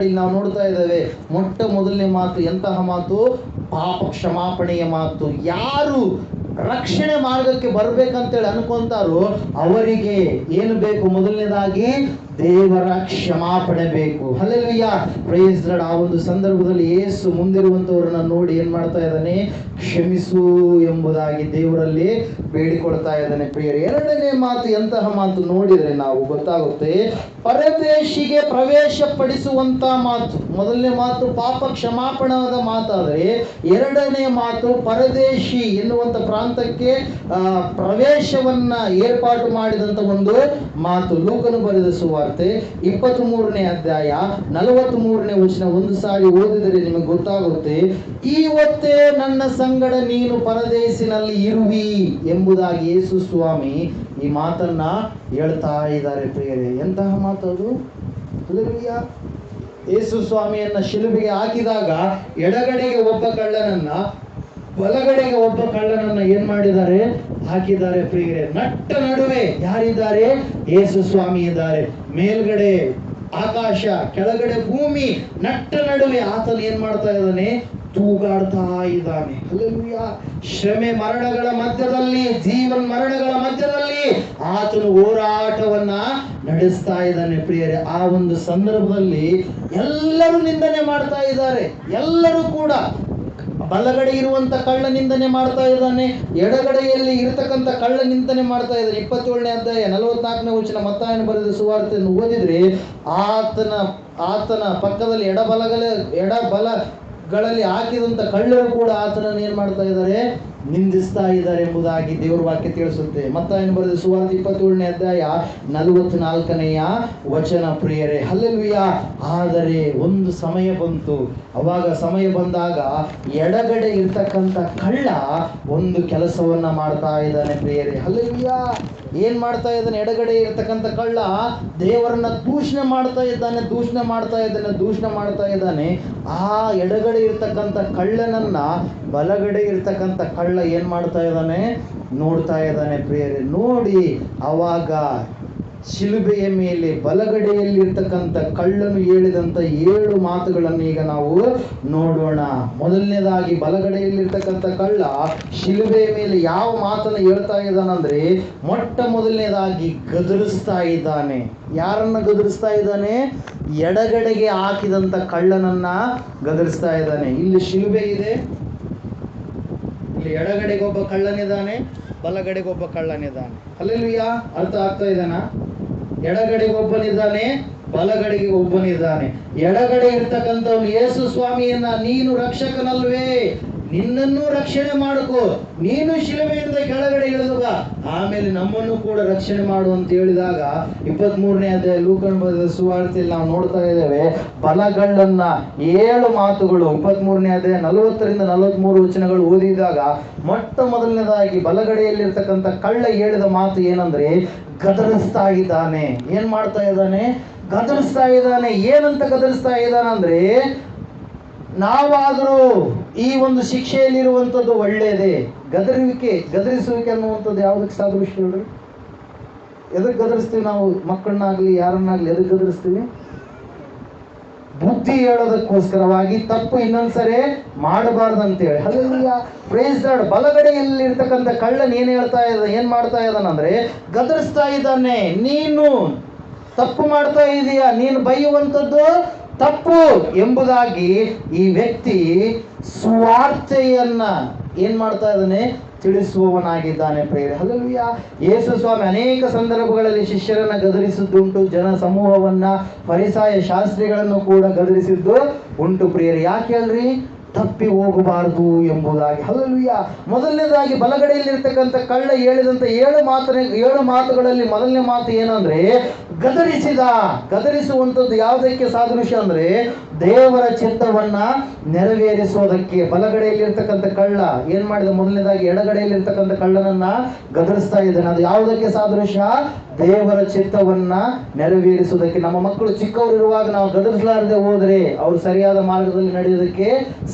ಇಲ್ಲಿ ನಾವು ನೋಡ್ತಾ ಇದ್ದೇವೆ, ಮೊಟ್ಟ ಮೊದಲನೇ ಮಾತು ಎಂತಹ ಮಾತು? ಪಾಪ ಕ್ಷಮಾಪಣೆಯ ಮಾತು. ಯಾರು ರಕ್ಷಣೆ ಮಾರ್ಗಕ್ಕೆ ಬರ್ಬೇಕಂತೇಳಿ ಅನ್ಕೊಂತಾರೋ ಅವರಿಗೆ ಏನು ಬೇಕು ಮೊದಲನೇದಾಗಿ? ದೇವರ ಕ್ಷಮಾಪಣೆ ಬೇಕು ಹಲ್ಲೆಲೂಯ. ಪ್ರೈಸ್. ಆ ಒಂದು ಸಂದರ್ಭದಲ್ಲಿ ಯೇಸು ಮುಂದಿರುವಂತವರನ್ನ ನೋಡಿ ಏನ್ ಮಾಡ್ತಾ ಇದ್ದಾನೆ? ಕ್ಷಮಿಸು ಎಂಬುದಾಗಿ ದೇವರಲ್ಲಿ ಬೇಡಿಕೊಳ್ತಾ ಇದ್ದಾನೆ. ಪ್ರಿಯರೇ, ಎರಡನೇ ಮಾತು ಎಂತಹ ಮಾತು ನೋಡಿದ್ರೆ ನಾವು ಗೊತ್ತಾಗುತ್ತೆ. ಪರದೇಶಿಗೆ ಪ್ರವೇಶ ಪಡಿಸುವಂತ ಮಾತು. ಮೊದಲನೇ ಮಾತು ಪಾಪ ಕ್ಷಮಾಪಣದ ಮಾತಾದರೆ ಎರಡನೇ ಮಾತು ಪರದೇಶಿ ಎನ್ನುವಂತ ಪ್ರಾಂತಕ್ಕೆ ಪ್ರವೇಶವನ್ನ ಏರ್ಪಾಟು ಮಾಡಿದಂತ ಒಂದು ಮಾತು ಲೂಕನು ಬರೆದ ಇಪ್ಪತ್ತ್ ಮೂರನೇ ಅಧ್ಯಾಯ ನಲವತ್ತ್ ಮೂರನೇ ವಚನ ಒಂದು ಸಾರಿ ಓದಿದರೆ ನಿಮಗೆ ಗೊತ್ತಾಗುತ್ತೆ ಇವತ್ತೇ ನನ್ನ ಸಂಗಡ ನೀನು ಪರದೇಶಿನಲ್ಲಿ ಇರುವಿ ಎಂಬುದಾಗಿ ಯೇಸು ಸ್ವಾಮಿ ಈ ಮಾತನ್ನ ಹೇಳ್ತಾ ಇದ್ದಾರೆ ಪ್ರಿಯರೇ ಎಂತಹ ಮಾತದು. ಯೇಸು ಸ್ವಾಮಿಯನ್ನ ಶಿಲುಬೆಗೆ ಹಾಕಿದಾಗ ಎಡಗಡೆಗೆ ಒಬ್ಬ ಕಳ್ಳನನ್ನ ಬಲಗಡೆಗೆ ಒಬ್ಬ ಕಳ್ಳನನ್ನ ಏನ್ ಮಾಡಿದ್ದಾರೆ? ಹಾಕಿದ್ದಾರೆ ಪ್ರಿಯರೇ. ನಟ್ಟ ನಡುವೆ ಯಾರಿದ್ದಾರೆ? ಯೇಸು ಸ್ವಾಮಿ ಇದ್ದಾರೆ. ಮೇಲ್ಗಡೆ ಆಕಾಶ, ಕೆಳಗಡೆ ಭೂಮಿ, ನಟ್ಟ ನಡುವೆ ಆತನ ಏನ್ ಮಾಡ್ತಾ ಇದ್ದಾನೆ? ತೂಗಾಡ್ತಾ ಇದ್ದಾನೆ. ಶ್ರಮೆ ಮರಣಗಳ ಮಧ್ಯದಲ್ಲಿ, ಜೀವನ್ ಮರಣಗಳ ಮಧ್ಯದಲ್ಲಿ ಆತನು ಹೋರಾಟವನ್ನ ನಡೆಸ್ತಾ ಇದ್ದಾನೆ ಪ್ರಿಯರೇ. ಆ ಒಂದು ಸಂದರ್ಭದಲ್ಲಿ ಎಲ್ಲರೂ ನಿಂದನೆ ಮಾಡ್ತಾ ಇದ್ದಾರೆ. ಎಲ್ಲರೂ ಕೂಡ ಬಲಗಡೆ ಇರುವಂತ ಕಳ್ಳ ನಿಂದನೆ ಮಾಡ್ತಾ ಇದ್ದಾನೆ. ಎಡಗಡೆಯಲ್ಲಿ ಇರತಕ್ಕಂತ ಕಳ್ಳ ನಿಂದನೆ ಮಾಡ್ತಾ ಇದ್ದಾನೆ. ಇಪ್ಪತ್ತೇಳನೇ ಅಧ್ಯಾಯ ನಲವತ್ನಾಲ್ಕನೇ ವಚನ ಮತ್ತಾಯನ ಬರೆದ ಸುವಾರ್ತೆಯನ್ನು ಓದಿದ್ರೆ, ಆತನ ಆತನ ಪಕ್ಕದಲ್ಲಿ ಎಡಬಲಗಲ ಎಡಬಲಗಳಲ್ಲಿ ಹಾಕಿದಂತ ಕಳ್ಳರು ಕೂಡ ಆತನನ್ನು ಏನು ಮಾಡ್ತಾ ಇದ್ದಾರೆ? ನಿಂದಿಸ್ತಾ ಇದ್ದಾರೆ ಎಂಬುದಾಗಿ ದೇವರ ವಾಕ್ಯ ತಿಳಿಸುತ್ತೆ. ಮತ್ತಾಯನ ಬರೆದ ಸುವಾರ್ತೆ ಇಪ್ಪತ್ತೇಳನೇ ಅಧ್ಯಾಯ ನಲವತ್ನಾಲ್ಕನೆಯ ವಚನ ಪ್ರಿಯರೇ ಹಲ್ಲಲ್ವಿಯ ಆದರೆ ಒಂದು ಸಮಯ ಬಂತು. ಅವಾಗ ಸಮಯ ಬಂದಾಗ ಎಡಗಡೆ ಇರ್ತಕ್ಕಂಥ ಕಳ್ಳ ಒಂದು ಕೆಲಸವನ್ನ ಮಾಡ್ತಾ ಇದ್ದಾನೆ ಪ್ರಿಯರೇ ಹಲ್ಲೆಲುಯ್ಯ ಏನ್ ಮಾಡ್ತಾ ಇದ್ದಾನೆ? ಎಡಗಡೆ ಇರತಕ್ಕಂಥ ಕಳ್ಳ ದೇವರನ್ನ ದೂಷಣೆ ಮಾಡ್ತಾ ಇದ್ದಾನೆ, ದೂಷಣೆ ಮಾಡ್ತಾ ಇದ್ದಾನೆ, ದೂಷಣೆ ಮಾಡ್ತಾ ಇದ್ದಾನೆ. ಆ ಎಡಗಡೆ ಇರ್ತಕ್ಕಂಥ ಕಳ್ಳನನ್ನ ಬಲಗಡೆ ಇರ್ತಕ್ಕಂಥ ಕಳ್ಳ ಏನ್ ಮಾಡ್ತಾ ಇದ್ದಾನೆ? ನೋಡ್ತಾ ಇದ್ದಾನೆ ಪ್ರಿಯರೇ, ನೋಡಿ, ಅವಾಗ ಶಿಲುಬೆಯ ಮೇಲೆ ಬಲಗಡೆಯಲ್ಲಿರ್ತಕ್ಕಂಥ ಕಳ್ಳನು ಹೇಳಿದಂಥ ಏಳು ಮಾತುಗಳನ್ನು ಈಗ ನಾವು ನೋಡೋಣ. ಮೊದಲನೇದಾಗಿ ಬಲಗಡೆಯಲ್ಲಿರ್ತಕ್ಕಂಥ ಕಳ್ಳ ಶಿಲುಬೆಯ ಮೇಲೆ ಯಾವ ಮಾತನ್ನು ಹೇಳ್ತಾ ಇದ್ದಾನಂದ್ರೆ ಮೊಟ್ಟ ಮೊದಲನೇದಾಗಿ ಗದರಿಸ್ತಾ ಇದ್ದಾನೆ. ಯಾರನ್ನ ಗದರಿಸ್ತಾ ಇದ್ದಾನೆ? ಎಡಗಡೆಗೆ ಹಾಕಿದಂಥ ಕಳ್ಳನನ್ನ ಗದರಿಸ್ತಾ ಇದ್ದಾನೆ. ಇಲ್ಲಿ ಶಿಲುಬೆ ಇದೆ. ಇಲ್ಲಿ ಎಡಗಡೆಗೆ ಒಬ್ಬ ಕಳ್ಳನಿದ್ದಾನೆ, ಬಲಗಡೆಗೆ ಒಬ್ಬ ಕಳ್ಳನಿದ್ದಾನೆ. ಅಲ್ಲೆಲ್ಲೂಯ್ಯ ಅರ್ಥ ಆಗ್ತಾ ಇದ್ದಾನ ಎಡಗಡೆಗೆ ಒಬ್ಬನಿದ್ದಾನೆ ಬಲಗಡೆಗೆ ಒಬ್ಬನಿದ್ದಾನೆ ಎಡಗಡೆ ಇರ್ತಕ್ಕಂಥವ್ನು ಯೇಸು ಸ್ವಾಮಿಯನ್ನ ನೀನು ರಕ್ಷಕನಲ್ವೇ. ನಿನ್ನನ್ನು ರಕ್ಷಣೆ ಮಾಡಿಕೋ. ನೀನು ಶಿಲುಬೆಯಿಂದ ಕೆಳಗಡೆ ಇಳಿದು ಬಾ ಆಮೇಲೆ ನಮ್ಮನ್ನು ಕೂಡ ರಕ್ಷಣೆ ಮಾಡು ಅಂತ ಹೇಳಿದಾಗ ಇಪ್ಪತ್ತ್ ಮೂರನೇ ಅದೇ ಲೂಕನ್ ಬರೆದ ಸುವಾರ್ತೆಯಲ್ಲಿ ನಾವು ನೋಡ್ತಾ ಇದ್ದೇವೆ, ಬಲಗಳ್ಳನ್ನ ಏಳು ಮಾತುಗಳು ಇಪ್ಪತ್ತ್ ಮೂರನೇ ಅದೇ ನಲವತ್ತರಿಂದ ನಲವತ್ಮೂರು ವಚನಗಳು ಓದಿದಾಗ ಮೊಟ್ಟ ಮೊದಲನೇದಾಗಿ ಬಲಗಡೆಯಲ್ಲಿರ್ತಕ್ಕಂಥ ಕಳ್ಳ ಹೇಳಿದ ಮಾತು ಏನಂದ್ರೆ, ಗದರಿಸ್ತಾ ಇದ್ದಾನೆ. ಏನ್ ಮಾಡ್ತಾ ಇದ್ದಾನೆ? ಗದರಿಸ್ತಾ ಇದ್ದಾನೆ. ಏನಂತ ಗದರಿಸ್ತಾ ಇದ್ದಾನಂದ್ರೆ ನಾವಾದರೂ ಈ ಒಂದು ಶಿಕ್ಷೆಯಲ್ಲಿರುವಂಥದ್ದು ಒಳ್ಳೆಯದೇ? ಗದರುವಿಕೆ, ಗದರಿಸುವಿಕೆ ಅನ್ನುವಂಥದ್ದು ಯಾವುದಕ್ಕೆ ಸಾದೃಶ್ಯ ಹೇಳ್ರಿ? ಎದಕ್ಕೆ ಗದರಿಸ್ತೀವಿ ನಾವು ಮಕ್ಕಳನ್ನಾಗಲಿ, ಯಾರನ್ನಾಗಲಿ ಎದಕ್ಕೆ ಗದರಿಸ್ತೀವಿ. ಬುದ್ಧಿ ಹೇಳೋದಕ್ಕೋಸ್ಕರವಾಗಿ ತಪ್ಪು ಇನ್ನೊಂದ್ಸರಿ ಮಾಡಬಾರ್ದು ಅಂತೇಳಿ ಅಲ್ಲೆಲ್ಲ ಪ್ರೇಸ್ ಗಾಡ್ ಬಲಗಡೆಯಲ್ಲಿ ಇರ್ತಕ್ಕಂಥ ಕಳ್ಳನ್ ಏನ್ ಹೇಳ್ತಾ ಇದ್ದ, ಏನ್ ಮಾಡ್ತಾ ಇದ್ದಾನಂದ್ರೆ, ಗದರಿಸ್ತಾ ಇದ್ದಾನೆ, ನೀನು ತಪ್ಪು ಮಾಡ್ತಾ ಇದೀಯ, ನೀನು ಬೈಯುವಂಥದ್ದು ತಪ್ಪು ಎಂಬುದಾಗಿ ಈ ವ್ಯಕ್ತಿ ಸ್ವಾರ್ಥೆಯನ್ನ ಏನ್ ಮಾಡ್ತಾ ಇದ್ದಾನೆ? ತಿಳಿಸುವವನಾಗಿದ್ದಾನೆ ಪ್ರೇರೆ ಹಲವಿಯ ಯೇಸು ಸ್ವಾಮಿ ಅನೇಕ ಸಂದರ್ಭಗಳಲ್ಲಿ ಶಿಷ್ಯರನ್ನ ಗದರಿಸಿದ್ದುಂಟು, ಜನ ಸಮೂಹವನ್ನ ಪರಿಸಾಯ ಶಾಸ್ತ್ರಿಗಳನ್ನು ಕೂಡ ಗದರಿಸಿದ್ದು ಉಂಟು ಪ್ರಿಯರು. ಯಾಕೆ ಅಲ್ರಿ ತಪ್ಪಿ ಹೋಗಬಾರದು ಎಂಬುದಾಗಿ. ಹಲಲುಯ್ಯ ಮೊದಲನೇದಾಗಿ ಬಲಗಡೆಯಲ್ಲಿರ್ತಕ್ಕಂಥ ಕಳ್ಳ ಹೇಳಿದಂಥ ಏಳು ಮಾತನೆ, ಏಳು ಮಾತುಗಳಲ್ಲಿ ಮೊದಲನೇ ಮಾತು ಏನಂದ್ರೆ, ಗದರಿಸಿದ, ಗದರಿಸುವಂಥದ್ದು ಯಾವುದಕ್ಕೆ ಸಾದೃಶ್ಯ ಅಂದ್ರೆ ದೇವರ ಚಿತ್ತವನ್ನ ನೆರವೇರಿಸೋದಕ್ಕೆ ಬಲಗಡೆಯಲ್ಲಿರ್ತಕ್ಕಂಥ ಕಳ್ಳ, ಏನ್ ಮಾಡಿದ ಮೊದಲನೇದಾಗಿ ಎಡಗಡೆಯಲ್ಲಿರ್ತಕ್ಕಂಥ ಕಳ್ಳನನ್ನ ಗದರಿಸ್ತಾ ಇದ್ದಾನೆ. ಅದು ಯಾವುದಕ್ಕೆ ಸಾದೃಶ್ಯ? ದೇವರ ಚಿತ್ತವನ್ನ ನೆರವೇರಿಸುವುದಕ್ಕೆ. ನಮ್ಮ ಮಕ್ಕಳು ಚಿಕ್ಕವರಿರುವಾಗ ನಾವು ಗದರಿಸಲಾರದೆ ಹೋದ್ರೆ ಅವರು ಸರಿಯಾದ ಮಾರ್ಗದಲ್ಲಿ ನಡೆಯೋದಕ್ಕೆ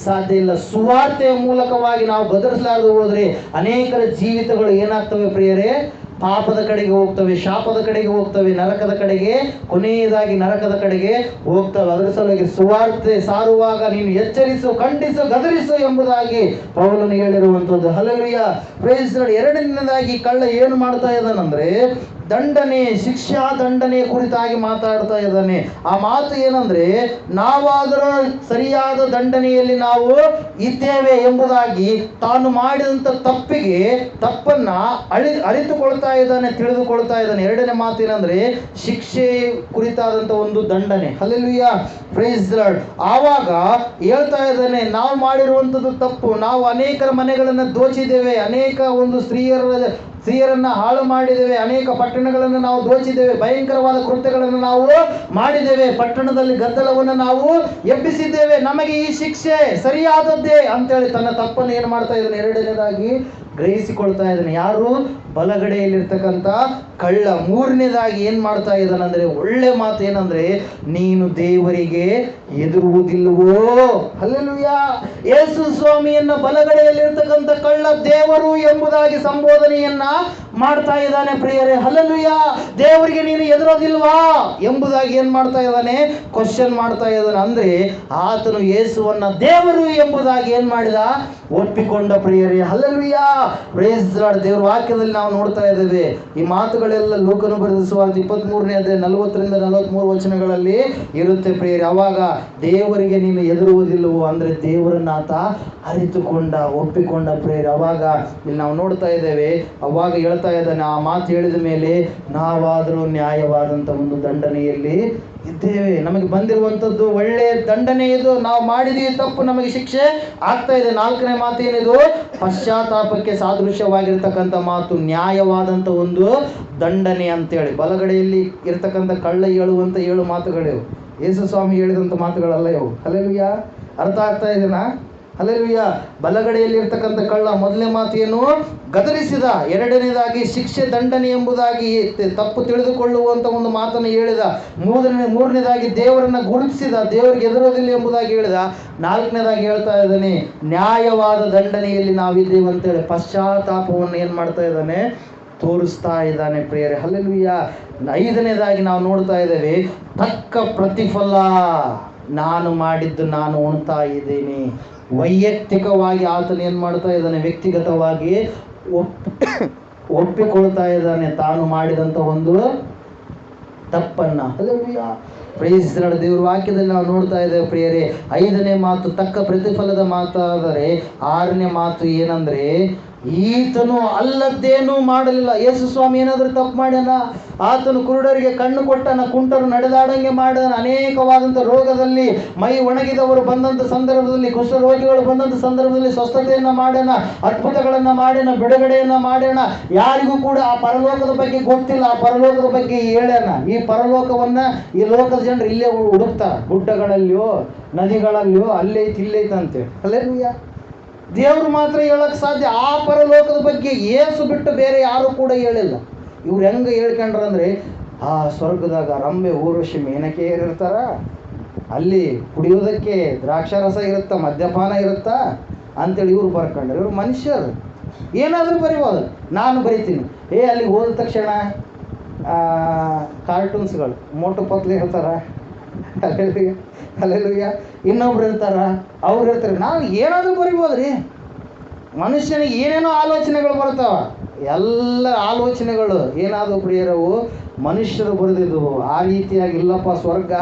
ಸಾಧ್ಯ ಇಲ್ಲ. ಸುವಾರ್ತೆಯ ಮೂಲಕವಾಗಿ ನಾವು ಗದರಿಸಲಾರದೆ ಹೋದ್ರೆ ಅನೇಕರ ಜೀವಿತಗಳು ಏನಾಗ್ತವೆ ಪ್ರಿಯರೇ? ಪಾಪದ ಕಡೆಗೆ ಹೋಗ್ತವೆ, ಶಾಪದ ಕಡೆಗೆ ಹೋಗ್ತವೆ, ನರಕದ ಕಡೆಗೆ, ಕೊನೆಯದಾಗಿ ನರಕದ ಕಡೆಗೆ ಹೋಗ್ತವೆ. ಅದರ ಸಲುವಾಗಿ ಸುವಾರ್ತೆ ಸಾರುವಾಗ ನೀನು ಎಚ್ಚರಿಸು, ಖಂಡಿಸು, ಗದರಿಸು ಎಂಬುದಾಗಿ ಪೌಲನು ಹೇಳಿರುವಂಥದ್ದು. ಹಲಲಿಯ ಪ್ರೈಸ್ ಎರಡನೇದಾಗಿ ಕಳ್ಳ ಏನು ಮಾಡ್ತಾ ಇದ್ದಾನಂದ್ರೆ ದಂಡನೆ, ಶಿಕ್ಷಾ ದಂಡನೆ ಕುರಿತಾಗಿ ಮಾತಾಡ್ತಾ ಇದ್ದಾನೆ. ಆ ಮಾತು ಏನಂದ್ರೆ, ನಾವಾದರೂ ಸರಿಯಾದ ದಂಡನೆಯಲ್ಲಿ ನಾವು ಇದ್ದೇವೆ ಎಂಬುದಾಗಿ ತಾನು ಮಾಡಿದಂಥ ತಪ್ಪಿಗೆ ತಪ್ಪನ್ನ ಅಳಿ, ಅರಿತುಕೊಳ್ತಾ ಇದ್ದಾನೆ, ತಿಳಿದುಕೊಳ್ತಾ ಇದ್ದಾನೆ. ಎರಡನೇ ಮಾತು ಏನಂದ್ರೆ, ಶಿಕ್ಷೆ ಕುರಿತಾದಂಥ ಒಂದು ದಂಡನೆ. ಪ್ರೈಸ್ ಲಾರ್ಡ್ ಆವಾಗ ಹೇಳ್ತಾ ಇದ್ದಾನೆ, ನಾವು ಮಾಡಿರುವಂಥದ್ದು ತಪ್ಪು. ನಾವು ಅನೇಕರ ಮನೆಗಳನ್ನು ದೋಚಿದ್ದೇವೆ. ಅನೇಕ ಒಂದು ಸ್ತ್ರೀಯರ ಸ್ತ್ರೀಯರನ್ನ ಹಾಳು ಮಾಡಿದ್ದೇವೆ, ಅನೇಕ ಪಟ್ಟಣಗಳನ್ನು ನಾವು ದೋಚಿದ್ದೇವೆ, ಭಯಂಕರವಾದ ಕೃತ್ಯಗಳನ್ನು ನಾವು ಮಾಡಿದ್ದೇವೆ, ಪಟ್ಟಣದಲ್ಲಿ ಗದ್ದಲವನ್ನು ನಾವು ಎಬ್ಬಿಸಿದ್ದೇವೆ, ನಮಗೆ ಈ ಶಿಕ್ಷೆ ಸರಿಯಾದದ್ದೇ ಅಂತೇಳಿ ತನ್ನ ತಪ್ಪನ್ನು ಏನು ಮಾಡ್ತಾ ಇದ್ದಾನೆ? ಎರಡನೇದಾಗಿ ಗ್ರಹಿಸಿಕೊಳ್ತಾ ಇದ್ದಾನೆ. ಯಾರು? ಬಲಗಡೆಯಲ್ಲಿರ್ತಕ್ಕಂಥ ಕಳ್ಳ ಮೂರನೇದಾಗಿ ಏನು ಮಾಡ್ತಾ ಇದ್ದಾನಂದರೆ, ಒಳ್ಳೆ ಮಾತು ಏನಂದರೆ, ನೀನು ದೇವರಿಗೆ ಎದುರುವುದಿಲ್ಲವೋ? ಅಲ್ಲೆಲ್ಲೂಯ ಯೇಸು ಸ್ವಾಮಿಯನ್ನ ಬಲಗಡೆಯಲ್ಲಿರ್ತಕ್ಕಂಥ ಕಳ್ಳ ದೇವರು ಎಂಬುದಾಗಿ ಸಂಬೋಧನೆಯನ್ನ ಮಾಡ್ತಾ ಇದ್ದಾನೆ ಪ್ರಿಯರೇ ಹಲಲುಯ್ಯ ದೇವರಿಗೆ ನೀನು ಎದುರೋದಿಲ್ವಾ ಎಂಬುದಾಗಿ ಏನ್ ಮಾಡ್ತಾ ಇದ್ದಾನೆ? ಕ್ವಶನ್ ಮಾಡ್ತಾ ಇದ್ದಾನೆ. ಅಂದ್ರೆ ಆತನು ಯೇಸುವನ್ನ ದೇವರು ಎಂಬುದಾಗಿ ಏನ್ ಮಾಡಿದ? ಒಪ್ಪಿಕೊಂಡ ಪ್ರಿಯರೇ ಹಲಲುಯ್ಯ ಪ್ರೇಸ್ ದೇವರ ವಾಕ್ಯದಲ್ಲಿ ನಾವು ನೋಡ್ತಾ ಇದ್ದೇವೆ. ಈ ಮಾತುಗಳೆಲ್ಲ ಲೋಕನು ಬರೆದ ಸುವಾರ್ತೆ ಇಪ್ಪತ್ತ್ ಮೂರನೇ ಅದೇ ನಲವತ್ತರಿಂದ ನಲವತ್ಮೂರು ವಚನಗಳಲ್ಲಿ ಇರುತ್ತೆ ಪ್ರಿಯರೇ. ಅವಾಗ ದೇವರಿಗೆ ನೀನು ಎದುರುವುದಿಲ್ಲವೋ ಅಂದ್ರೆ ದೇವರನ್ನ ಆತ ಅರಿತುಕೊಂಡ, ಒಪ್ಪಿಕೊಂಡ ಪ್ರೇಯರ್. ಅವಾಗ ಇಲ್ಲಿ ನಾವು ನೋಡ್ತಾ ಇದ್ದೇವೆ. ಅವಾಗ ಹೇಳ್ತಾ ಇದ್ದಾನೆ ಆ ಮಾತು ಹೇಳಿದ ಮೇಲೆ ನಾವಾದರೂ ನ್ಯಾಯವಾದಂಥ ಒಂದು ದಂಡನೆಯಲ್ಲಿ ಇದ್ದೇವೆ. ನಮಗೆ ಬಂದಿರುವಂಥದ್ದು ಒಳ್ಳೆ ದಂಡನೆ ಇದು. ನಾವು ಮಾಡಿದೀವಿ ತಪ್ಪು ನಮಗೆ ಶಿಕ್ಷೆ ಆಗ್ತಾ ಇದೆ. ನಾಲ್ಕನೇ ಮಾತು ಏನಿದು ಪಶ್ಚಾತ್ತಾಪಕ್ಕೆ ಸಾದೃಶ್ಯವಾಗಿರ್ತಕ್ಕಂಥ ಮಾತು ನ್ಯಾಯವಾದಂಥ ಒಂದು ದಂಡನೆ ಅಂತೇಳಿ. ಬಲಗಡೆಯಲ್ಲಿ ಇರ್ತಕ್ಕಂಥ ಕಳ್ಳ ಹೇಳುವಂಥ ಏಳು ಮಾತುಗಳಿವು. ಯೇಸು ಸ್ವಾಮಿ ಹೇಳಿದಂಥ ಮಾತುಗಳಲ್ಲ ಇವು. ಅಲ್ಲಿಯ ಅರ್ಥ ಆಗ್ತಾ ಇದೆನಾ? ಅಲ್ಲೆಲುಯ್ಯ ಬಲಗಡೆಯಲ್ಲಿ ಇರ್ತಕ್ಕಂಥ ಕಳ್ಳ ಮೊದಲನೇ ಮಾತು ಏನು ಗದರಿಸಿದ ಎರಡನೇದಾಗಿ ಶಿಕ್ಷೆ ದಂಡನೆ ಎಂಬುದಾಗಿ ತಪ್ಪು ತಿಳಿದುಕೊಳ್ಳುವಂಥ ಒಂದು ಮಾತನ್ನು ಹೇಳಿದ. ಮೂರನೇ, ಮೂರನೇದಾಗಿ ದೇವರನ್ನು ಗುರುತಿಸಿದ, ದೇವರಿಗೆ ಎದುರೋದಿಲ್ಲ ಎಂಬುದಾಗಿ ಹೇಳಿದ. ನಾಲ್ಕನೇದಾಗಿ ಹೇಳ್ತಾ ಇದ್ದಾನೆ, ನ್ಯಾಯವಾದ ದಂಡನೆಯಲ್ಲಿ ನಾವಿದ್ದೇವೆ ಅಂತೇಳಿ ಪಶ್ಚಾತ್ತಾಪವನ್ನು ಏನು ಮಾಡ್ತಾ ಇದ್ದಾನೆ? ತೋರಿಸ್ತಾ ಇದ್ದಾನೆ ಪ್ರಿಯರೇ. ಹಲ್ಲೆಲುಯ್ಯ ಐದನೇದಾಗಿ ನಾವು ನೋಡ್ತಾ ಇದ್ದೇವೆ, ತಕ್ಕ ಪ್ರತಿಫಲ. ನಾನು ಮಾಡಿದ್ದು ನಾನು ಉಣ್ತಾ ಇದ್ದೀನಿ. ವೈಯಕ್ತಿಕವಾಗಿ ಆತನ ಏನು ಮಾಡ್ತಾ ಇದ್ದಾನೆ? ವ್ಯಕ್ತಿಗತವಾಗಿ ಒಪ್, ಒಪ್ಪಿಕೊಳ್ತಾ ಇದ್ದಾನೆ. ತಾನು ಮಾಡಿದಂಥ ಒಂದು ತಪ್ಪನ್ನ. ಪ್ರೇಸಿಸಿದ ಪ್ರೈಸ್ ದೇವರ ವಾಕ್ಯದಲ್ಲಿ ನಾವು ನೋಡ್ತಾ ಇದ್ದೇವೆ ಪ್ರಿಯರೇ. ಐದನೇ ಮಾತು ತಕ್ಕ ಪ್ರತಿಫಲದ ಮಾತಾದರೆ ಆರನೇ ಮಾತು ಏನಂದ್ರೆ ಈತನು ಅಲ್ಲದ್ದೇನೂ ಮಾಡಲಿಲ್ಲ. ಯೇಸು ಸ್ವಾಮಿ ಏನಾದರೂ ತಪ್ಪು ಮಾಡ್ಯಾನ? ಆತನು ಕುರುಡರಿಗೆ ಕಣ್ಣು ಕೊಟ್ಟನ, ಕುಂಟರು ನಡೆದಾಡಂಗೆ ಮಾಡ್ಯಾನ ಅನೇಕವಾದಂಥ ರೋಗದಲ್ಲಿ ಮೈ ಒಣಗಿದವರು ಬಂದಂಥ ಸಂದರ್ಭದಲ್ಲಿ ಕುಷ್ಠರೋಗಿಗಳು ಬಂದಂಥ ಸಂದರ್ಭದಲ್ಲಿ ಸ್ವಸ್ಥತೆಯನ್ನು ಮಾಡ್ಯಾನ, ಅದ್ಭುತಗಳನ್ನು ಮಾಡ್ಯಾನ, ಬಿಡುಗಡೆಯನ್ನು ಮಾಡ್ಯಾನ. ಯಾರಿಗೂ ಕೂಡ ಆ ಪರಲೋಕದ ಬಗ್ಗೆ ಗೊತ್ತಿಲ್ಲ. ಆ ಪರಲೋಕದ ಬಗ್ಗೆ ಹೇಳ್ಯಾನ. ಈ ಪರಲೋಕವನ್ನ ಈ ಲೋಕದ ಜನರು ಇಲ್ಲೇ ಹುಡುಕ್ತಾರ ಗುಡ್ಡಗಳಲ್ಲಿಯೋ, ನದಿಗಳಲ್ಲಿಯೋ, ಅಲ್ಲೇ ತಿಲ್ಲೈತಂತೆ ಅಲ್ಲೇಲೂಯ್ಯ ದೇವರು ಮಾತ್ರ ಹೇಳಕ್ಕೆ ಸಾಧ್ಯ. ಆ ಪರಲೋಕದ ಬಗ್ಗೆ ಏಸು ಬಿಟ್ಟು ಬೇರೆ ಯಾರು ಕೂಡ ಹೇಳಿಲ್ಲ. ಇವ್ರು ಹೆಂಗೆ ಹೇಳ್ಕೊಂಡ್ರಂದ್ರೆ ಆ ಸ್ವರ್ಗದಾಗ ರಂಬೆ ಊರ್ವಶಿ ಮೇನಕೆಯರು ಇರ್ತಾರ ಅಲ್ಲಿ ಕುಡಿಯೋದಕ್ಕೆ ದ್ರಾಕ್ಷಾರಸ ಇರುತ್ತಾ, ಮದ್ಯಪಾನ ಇರುತ್ತಾ ಅಂತೇಳಿ ಇವ್ರು ಬರ್ಕೊಂಡ್ರೆ. ಇವ್ರು ಮನುಷ್ಯರು. ಏನಾದರೂ ಬರಿಬೋದು ನಾನು ಬರಿತೀನಿ. ಏ ಅಲ್ಲಿ ಹೋದ ತಕ್ಷಣ ಕಾರ್ಟೂನ್ಸ್ಗಳು ಮೋಟು ಪತ್ಲಿ ಇರ್ತಾರ ಅಲ್ಲೆಲ್ಲೂಯ್ಯ ಇನ್ನೊಬ್ರು ಇರ್ತಾರ ಅವ್ರು ಇರ್ತಾರೆ ನಾವು ಏನಾದರೂ ಬರಿಬೋದ್ರಿ? ಮನುಷ್ಯನಿಗೆ ಏನೇನೋ ಆಲೋಚನೆಗಳು ಬರ್ತಾವ ಎಲ್ಲ ಆಲೋಚನೆಗಳು ಏನಾದರೂ ಪ್ರಿಯರವು ಮನುಷ್ಯರು ಬರೆದಿದ್ದವು ಆ ರೀತಿಯಾಗಿ ಇಲ್ಲಪ್ಪ ಸ್ವರ್ಗ,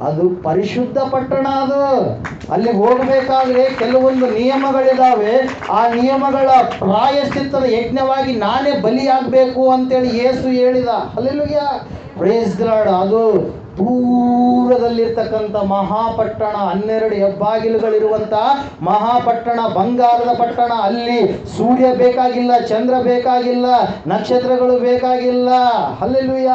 ಅದು ಪರಿಶುದ್ಧ ಪಟ್ಟಣ ಅದು. ಅಲ್ಲಿ ಹೋಗಬೇಕಾದ್ರೆ ಕೆಲವೊಂದು ನಿಯಮಗಳಿದಾವೆ. ಆ ನಿಯಮಗಳ ಪ್ರಾಯಶ್ಚಿತ್ತದ ಯಜ್ಞವಾಗಿ ನಾನೇ ಬಲಿಯಾಗಬೇಕು ಅಂತೇಳಿ ಯೇಸು ಹೇಳಿದ. ಅಲ್ಲೆಲ್ಲುಯ್ಯ ಪ್ರೇಸ್ ಗಾಡ್ ಅದು ದೂರದಲ್ಲಿರ್ತಕ್ಕಂಥ ಮಹಾಪಟ್ಟಣ, ಹನ್ನೆರಡು ಹೆಬ್ಬಾಗಿಲುಗಳಿರುವಂಥ ಮಹಾಪಟ್ಟಣ, ಬಂಗಾರದ ಪಟ್ಟಣ. ಅಲ್ಲಿ ಸೂರ್ಯ ಬೇಕಾಗಿಲ್ಲ, ಚಂದ್ರ ಬೇಕಾಗಿಲ್ಲ, ನಕ್ಷತ್ರಗಳು ಬೇಕಾಗಿಲ್ಲ. ಅಲ್ಲೆಲ್ಲುಯ್ಯ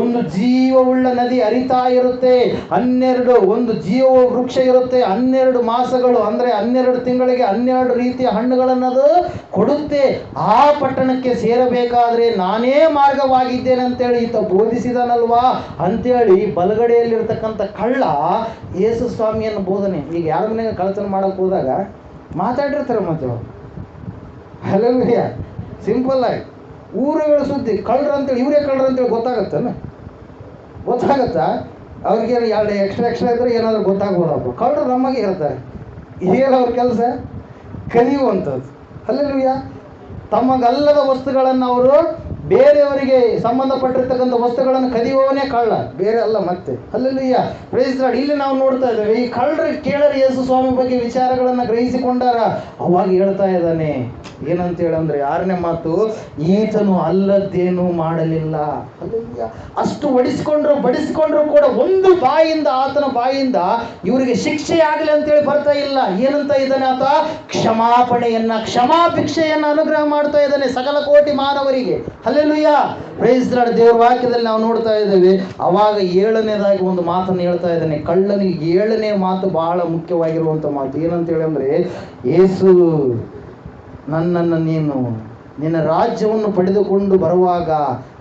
ಒಂದು ಜೀವವುಳ್ಳ ನದಿ ಹರಿತಾ ಇರುತ್ತೆ, ಹನ್ನೆರಡು ಒಂದು ಜೀವ ವೃಕ್ಷ ಇರುತ್ತೆ, ಹನ್ನೆರಡು ಮಾಸಗಳು, ಅಂದರೆ ಹನ್ನೆರಡು ತಿಂಗಳಿಗೆ ಹನ್ನೆರಡು ರೀತಿಯ ಹಣ್ಣುಗಳನ್ನದು ಕೊಡುತ್ತೆ. ಆ ಪಟ್ಟಣಕ್ಕೆ ಸೇರಬೇಕಾದ್ರೆ ನಾನೇ ಮಾರ್ಗವಾಗಿದ್ದೇನೆ ಅಂತೇಳಿ ಈತ ಬೋಧಿಸಿದನಲ್ವಾ? ಅಂತೇಳಿ ಬಲಗಡೆಯಲ್ಲಿರ್ತಕ್ಕಂಥ ಕಳ್ಳ ಯೇಸು ಸ್ವಾಮಿಯನ್ನು ಬೋಧನೆ. ಈಗ ಯಾರ ಮನೆಗೆ ಕಳ್ತನ ಮಾಡೋಕೆ ಹೋದಾಗ ಮಾತಾಡಿರ್ತಾರೆ ಮತ್ತೆ ಅವರು. ಸಿಂಪಲ್ ಆಗಿ. ಊರುಗಳ ಸುದ್ದಿ ಕಳ್ಳರು ಅಂತೇಳಿ ಇವರೇ ಕಳ್ಳರು ಅಂತೇಳಿ ಗೊತ್ತಾಗತ್ತಲ್ಲ ಗೊತ್ತಾಗತ್ತಾ? ಅವ್ರಿಗೆ ಎರಡು ಎಕ್ಸ್ಟ್ರಾ ಎಕ್ಸ್ಟ್ರಾ ಇದ್ರೆ ಏನಾದರೂ ಗೊತ್ತಾಗ್ಬೋದಪ್ಪ. ಕಳ್ಳರು ನಮಗೆ ಇರ್ತಾರೆ ಏನು ಅವ್ರ ಕೆಲಸ? ಕಲಿಯುವಂಥದ್ದು. ಅಲ್ಲೆಲ್ಲೂಯ್ಯ ತಮಗಲ್ಲದ ವಸ್ತುಗಳನ್ನು ಅವರು ಬೇರೆಯವರಿಗೆ ಸಂಬಂಧಪಟ್ಟಿರ್ತಕ್ಕಂಥ ವಸ್ತುಗಳನ್ನು ಕದಿಯುವವನೇ ಕಳ್ಳ. ಬೇರೆ ಅಲ್ಲ ಮತ್ತೆ. Hallelujah praise Lord. ಇಲ್ಲಿ ನಾವು ನೋಡ್ತಾ ಇದ್ದೇವೆ ಈ ಕಳ್ಳರು ಕೇಳರು ಯೇಸು ಸ್ವಾಮಿ ಬಗ್ಗೆ ವಿಚಾರಗಳನ್ನು ಗ್ರಹಿಸಿಕೊಂಡಾರ ಅವಾಗ ಹೇಳ್ತಾ ಇದ್ದಾನೆ ಏನಂತ ಹೇಳಂದ್ರೆ ಯಾರನೇ ಮಾತು ಈತನು ಅಲ್ಲದ್ದೇನು ಮಾಡಲಿಲ್ಲ. ಅಲ್ಲಿಯ ಅಷ್ಟು ಒಡಿಸ್ಕೊಂಡ್ರು ಬಡಿಸ್ಕೊಂಡ್ರು ಕೂಡ ಒಂದು ಬಾಯಿಂದ ಆತನ ಬಾಯಿಂದ ಇವರಿಗೆ ಶಿಕ್ಷೆ ಆಗಲಿ ಅಂತೇಳಿ ಬರ್ತಾ ಇಲ್ಲ. ಏನಂತ ಇದ್ದಾನೆ ಆತ? ಕ್ಷಮಾಪಣೆಯನ್ನ ಕ್ಷಮಾಭಿಕ್ಷೆಯನ್ನ ಅನುಗ್ರಹ ಮಾಡ್ತಾ ಇದ್ದಾನೆ ಸಕಲ ಕೋಟಿ ಮಾನವರಿಗೆ. ಅಲ್ಲೆಲ್ಲೂಯ್ಯ ಪ್ರೈಸ್ ಲಾರ್ಡ್ ದೇವ್ರ ವಾಕ್ಯದಲ್ಲಿ ನಾವು ನೋಡ್ತಾ ಇದ್ದೇವೆ. ಅವಾಗ ಏಳನೇದಾಗಿ ಒಂದು ಮಾತನ್ನು ಹೇಳ್ತಾ ಇದ್ದಾನೆ. ಕಳ್ಳನಿಗೆ ಏಳನೇ ಮಾತು ಬಹಳ ಮುಖ್ಯವಾಗಿರುವಂತ ಮಾತು. ಏನಂತ ಹೇಳಂದ್ರೆ ಏಸು ನನ್ನನ್ನು ನೀನು, ನಿನ್ನ ರಾಜ್ಯವನ್ನು ಪಡೆದುಕೊಂಡು ಬರುವಾಗ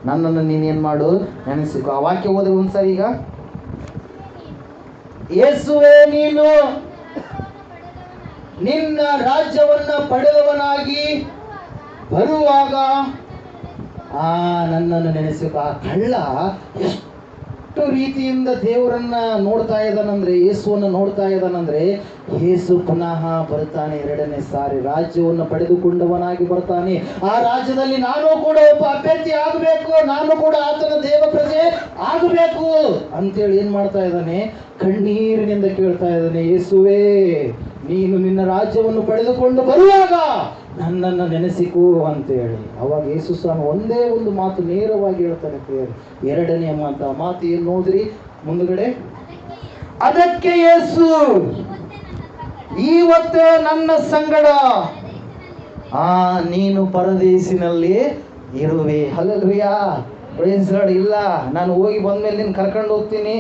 ನನ್ನನ್ನು ನೀನೇನು ಮಾಡು? ನೆನೆಸಿಕೊ. ಆ ವಾಕ್ಯ ಓದಿ ಒಂದ್ಸರಿ ಈಗ. ಏಸುವೆ ನೀನು ನಿನ್ನ ರಾಜ್ಯವನ್ನ ಪಡೆದವನಾಗಿ ಬರುವಾಗ ಆ ನನ್ನನ್ನು ನೆನೆಸಿದ ಆ ಕಳ್ಳ ಎಷ್ಟು ರೀತಿಯಿಂದ ದೇವರನ್ನ ನೋಡ್ತಾ ಇದ್ದಾನಂದ್ರೆ, ಯೇಸುವನ್ನು ನೋಡ್ತಾ ಇದ್ದಾನಂದ್ರೆ, ಯೇಸು ಪುನಃ ಬರ್ತಾನೆ, ಎರಡನೇ ಸಾರಿ ರಾಜ್ಯವನ್ನು ಪಡೆದುಕೊಂಡವನಾಗಿ ಬರ್ತಾನೆ. ಆ ರಾಜ್ಯದಲ್ಲಿ ನಾನು ಕೂಡ ಒಬ್ಬ ಅಭ್ಯರ್ಥಿ ಆಗಬೇಕು, ನಾನು ಕೂಡ ಆತನ ದೇವ ಪ್ರಜೆ ಆಗಬೇಕು. ಅಂತೇಳಿ ಏನ್ ಮಾಡ್ತಾ ಇದ್ದಾನೆ? ಕಣ್ಣೀರಿನಿಂದ ಕೇಳ್ತಾ ಇದ್ದಾನೆ, ಯೇಸುವೇ, ನೀನು ನಿನ್ನ ರಾಜ್ಯವನ್ನು ಪಡೆದುಕೊಂಡು ಬರುವಾಗ ನನ್ನನ್ನು ನೆನೆಸಿಕೋ ಅಂತೇಳಿ. ಅವಾಗ ಯೇಸು ಸ್ವಾಮಿ ಒಂದೇ ಒಂದು ಮಾತು ನೇರವಾಗಿ ಹೇಳ್ತಾನೆ ಪ್ರಿಯರು. ಎರಡನೇ ಮಾತು ಆ ಮಾತು ಏನು ನೋಡ್ರಿ ಮುಂದುಗಡೆ. ಅದಕ್ಕೆ ಯೇಸು ಇವತ್ತು ನನ್ನ ಸಂಗಡ, ಆ ನೀನು ಪರದೇಶಿನಲ್ಲಿ ಇರುವೆ. ಹಲಲ್ರಿಯಾ ಇಲ್ಲ, ನಾನು ಹೋಗಿ ಬಂದ್ಮೇಲೆ ನಿನ್ನ ಕರ್ಕೊಂಡು ಹೋಗ್ತೀನಿ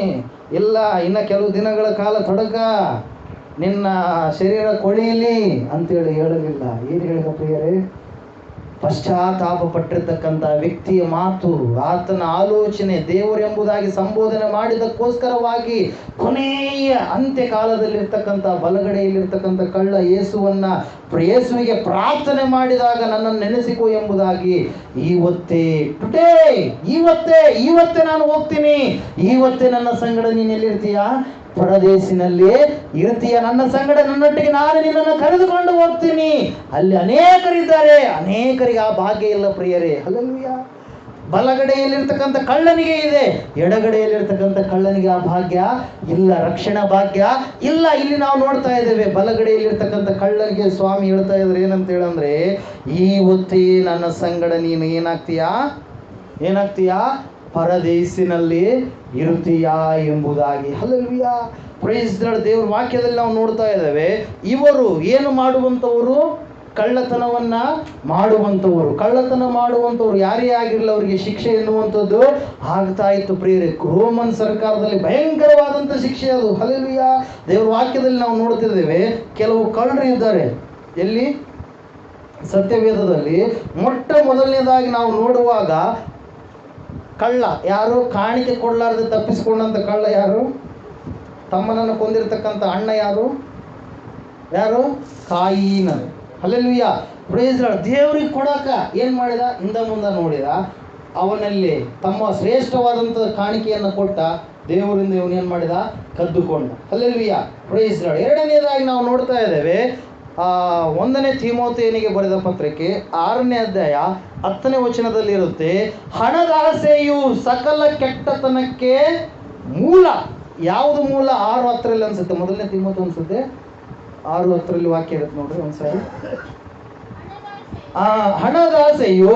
ಇಲ್ಲ, ಇನ್ನ ಕೆಲವು ದಿನಗಳ ಕಾಲ ತೊಡಕ ನಿನ್ನ ಶರೀರ ಕೊಳೆಯಲಿ ಅಂತೇಳಿ ಹೇಳಲಿಲ್ಲ. ಏನು ಹೇಳಿದ ಪ್ರಿಯರೇ? ಪಶ್ಚಾತ್ತಾಪ ಪಟ್ಟಿರ್ತಕ್ಕಂಥ ವ್ಯಕ್ತಿಯ ಮಾತು, ಆತನ ಆಲೋಚನೆ, ದೇವರೆಂಬುದಾಗಿ ಸಂಬೋಧನೆ ಮಾಡಿದಕ್ಕೋಸ್ಕರವಾಗಿ ಕೊನೆಯ ಅಂತ್ಯ ಕಾಲದಲ್ಲಿರ್ತಕ್ಕಂಥ ಬಲಗಡೆಯಲ್ಲಿರ್ತಕ್ಕಂಥ ಕಳ್ಳ ಯೇಸುವನ್ನ ಪ್ರೇಸುವಿಗೆ ಪ್ರಾರ್ಥನೆ ಮಾಡಿದಾಗ ನನ್ನನ್ನು ನೆನೆಸಿಕೊ ಎಂಬುದಾಗಿ ಇವತ್ತೇ ಟುಡೇ ಇವತ್ತೇ ಇವತ್ತೇ ನಾನು ಹೋಗ್ತೀನಿ. ಇವತ್ತೇ ನನ್ನ ಸಂಗಡ ನೀನು ಎಲ್ಲಿರ್ತೀಯಾ ಇರುತ್ತೀಯ ನನ್ನ ಸಂಗಡ ನನ್ನೊಟ್ಟಿಗೆ ನಾನು ನಿನ್ನನ್ನು ಕರೆದುಕೊಂಡು ಹೋಗ್ತೀನಿ. ಅಲ್ಲಿ ಅನೇಕರಿದ್ದಾರೆ. ಅನೇಕರಿಗೆ ಆ ಭಾಗ್ಯ ಇಲ್ಲ ಪ್ರಿಯರೇ. ಅಲ್ಲಲ್ವಿಯ ಬಲಗಡೆಯಲ್ಲಿರ್ತಕ್ಕಂಥ ಕಳ್ಳನಿಗೆ ಇದೆ. ಎಡಗಡೆಯಲ್ಲಿರ್ತಕ್ಕಂಥ ಕಳ್ಳನಿಗೆ ಆ ಭಾಗ್ಯ ಇಲ್ಲ, ರಕ್ಷಣಾ ಭಾಗ್ಯ ಇಲ್ಲ. ಇಲ್ಲಿ ನಾವು ನೋಡ್ತಾ ಇದ್ದೇವೆ, ಬಲಗಡೆಯಲ್ಲಿರ್ತಕ್ಕಂಥ ಕಳ್ಳನಿಗೆ ಸ್ವಾಮಿ ಹೇಳ್ತಾ ಇದ್ರೆ ಏನಂತ ಹೇಳಂದ್ರೆ ಈ ಹೊತ್ತಿ ನನ್ನ ಸಂಗಡ ನೀನು ಏನಾಗ್ತೀಯಾ? ಏನಾಗ್ತೀಯಾ? ಪರದೇಶಿನಲ್ಲಿ ಇರುತ್ತೀಯ ಎಂಬುದಾಗಿ. ಹಲಲ್ವಿಯ ಪ್ರೈಸ್ ದೇವ್ರ ವಾಕ್ಯದಲ್ಲಿ ನಾವು ನೋಡ್ತಾ ಇದ್ದೇವೆ, ಇವರು ಏನು ಮಾಡುವಂಥವರು? ಕಳ್ಳತನವನ್ನ ಮಾಡುವಂಥವರು. ಕಳ್ಳತನ ಮಾಡುವಂಥವ್ರು ಯಾರೇ ಆಗಿರಲಿ ಅವರಿಗೆ ಶಿಕ್ಷೆ ಎನ್ನುವಂಥದ್ದು ಆಗ್ತಾ ಇತ್ತು ಪ್ರಿಯರೇ. ರೋಮನ್ ಸರ್ಕಾರದಲ್ಲಿ ಭಯಂಕರವಾದಂಥ ಶಿಕ್ಷೆ ಅದು. ಹಲವಿಯ ದೇವ್ರ ವಾಕ್ಯದಲ್ಲಿ ನಾವು ನೋಡ್ತಿದ್ದೇವೆ ಕೆಲವು ಕಳ್ಳರು ಇದ್ದಾರೆ. ಎಲ್ಲಿ? ಸತ್ಯವೇದದಲ್ಲಿ ಮೊಟ್ಟ ಮೊದಲನೇದಾಗಿ ನಾವು ನೋಡುವಾಗ ಕಳ್ಳ, ಯಾರು ಕಾಣಿಕೆ ಕೊಡಲಾರ್ದೆ ತಪ್ಪಿಸಿಕೊಂಡಂತ ಕಳ್ಳ ಯಾರು? ತಮ್ಮನನ್ನು ಕೊಂದಿರತಕ್ಕಂಥ ಅಣ್ಣ ಯಾರು? ಯಾರು? ಕಾಯಿನ ಅಲ್ಲೆಲ್ಲೂಯ್ಯ ಪ್ರೈಸ್ ದೇವ್ರಿಗೆ ಕೊಡಾಕ ಏನು ಮಾಡಿದ? ಹಿಂದ ಮುಂದ ನೋಡಿದ ಅವನಲ್ಲಿ ತಮ್ಮ ಶ್ರೇಷ್ಠವಾದಂಥ ಕಾಣಿಕೆಯನ್ನು ಕೊಟ್ಟ ದೇವರಿಂದ ಇವನು ಏನ್ ಮಾಡಿದ? ಕದ್ದುಕೊಂಡ. ಅಲ್ಲೆಲ್ಲೂಯ್ಯ ಪ್ರೈಸ್ ಎರಡನೇದಾಗಿ ನಾವು ನೋಡ್ತಾ ಇದ್ದೇವೆ ಒಂದನೇ ತಿಮೋತೇನಿಗೆ ಬರೆದ ಪತ್ರಕ್ಕೆ ಆರನೇ ಅಧ್ಯಾಯ, ಹತ್ತನೇ ವಚನದಲ್ಲಿ ಇರುತ್ತೆ ಹಣದ ಆಸೆಯು ಸಕಲ ಕೆಟ್ಟತನಕ್ಕೆ ಮೂಲ. ಯಾವುದು ಮೂಲ? ಆರು ಹತ್ತರಲ್ಲಿ ಅನ್ಸುತ್ತೆ. ಮೊದಲನೇ ತಿಮೋತಿ ಅನ್ಸುತ್ತೆ. ಆರು ಹತ್ತರಲ್ಲಿ ವಾಕ್ಯ ಇರುತ್ತೆ ನೋಡ್ರಿ ಒಂದ್ಸರಿ. ಆ ಹಣದ ಆಸೆಯು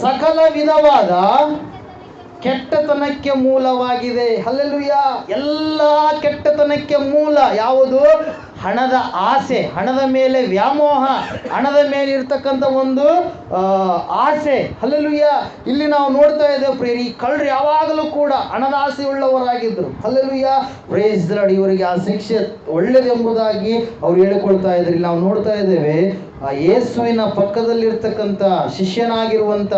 ಸಕಲ ವಿಧವಾದ ಕೆಟ್ಟತನಕ್ಕೆ ಮೂಲವಾಗಿದೆ. ಅಲ್ಲೆಲ್ಲೂಯ್ಯ ಎಲ್ಲ ಕೆಟ್ಟತನಕ್ಕೆ ಮೂಲ ಯಾವುದು? ಹಣದ ಆಸೆ, ಹಣದ ಮೇಲೆ ವ್ಯಾಮೋಹ, ಹಣದ ಮೇಲೆ ಇರ್ತಕ್ಕಂಥ ಒಂದು ಆಸೆ. ಹಲಲುಯ್ಯ ಇಲ್ಲಿ ನಾವು ನೋಡ್ತಾ ಇದ್ದೇವೆ ಪ್ರೇರಿ ಕಳ್ಳರು ಯಾವಾಗಲೂ ಕೂಡ ಹಣದ ಆಸೆ ಉಳ್ಳವರಾಗಿದ್ದರು ಹಲಲುಯ್ಯ ಪ್ರೇಸ್ ಲಾರ್ಡ್ ಇವರಿಗೆ ಆ ಶಿಕ್ಷೆ ಒಳ್ಳೇದೆಂಬುದಾಗಿ ಅವ್ರು ಹೇಳಿಕೊಳ್ತಾ ಇದ್ರು. ನಾವು ನೋಡ್ತಾ ಇದ್ದೇವೆ, ಆ, ಯೇಸುವಿನ ಪಕ್ಕದಲ್ಲಿರ್ತಕ್ಕಂಥ ಶಿಷ್ಯನಾಗಿರುವಂಥ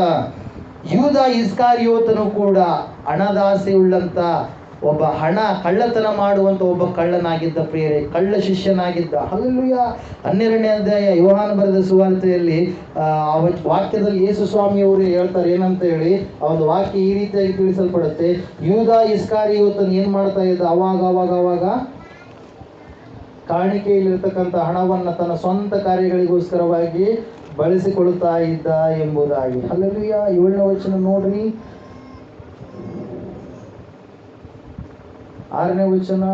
ಯೂದ ಇಸ್ಕಾರಿಯೋತನು ಕೂಡ ಹಣದಾಸೆ ಉಳ್ಳಂತ ಒಬ್ಬ ಹಣ ಕಳ್ಳತನ ಮಾಡುವಂತ ಒಬ್ಬ ಕಳ್ಳನಾಗಿದ್ದ ಪ್ರಿಯರೇ, ಕಳ್ಳ ಶಿಷ್ಯನಾಗಿದ್ದ. ಹಲ್ಲುಯ ಹನ್ನೆರಡನೇ ಅಧ್ಯಾಯ ಯೋಹಾನ ಬರೆದ ಸುವಾರ್ತೆಯಲ್ಲಿ, ಆ ವಾಕ್ಯದಲ್ಲಿ ಯೇಸು ಸ್ವಾಮಿ ಅವರು ಹೇಳ್ತಾರೆ, ಏನಂತ ಹೇಳಿ, ಅವನ ವಾಕ್ಯ ಈ ರೀತಿಯಾಗಿ ತಿಳಿಸಲ್ಪಡುತ್ತೆ. ಯೂದ ಇಸ್ಕಾರಿ ಇವತ್ತನ್ನು ಏನ್ ಮಾಡ್ತಾ ಇದ್ದ? ಅವಾಗ ಅವಾಗ ಅವಾಗ ಕಾಣಿಕೆಯಲ್ಲಿರ್ತಕ್ಕಂಥ ಹಣವನ್ನ ತನ್ನ ಸ್ವಂತ ಕಾರ್ಯಗಳಿಗೋಸ್ಕರವಾಗಿ ಬಳಸಿಕೊಳ್ಳುತ್ತಾ ಇದ್ದ ಎಂಬುದಾಗಿ. ಅಲ್ಲಿಯ ಏಳನೇ ವಚನ ನೋಡ್ರಿ. ಆರನೇ ವಚನ,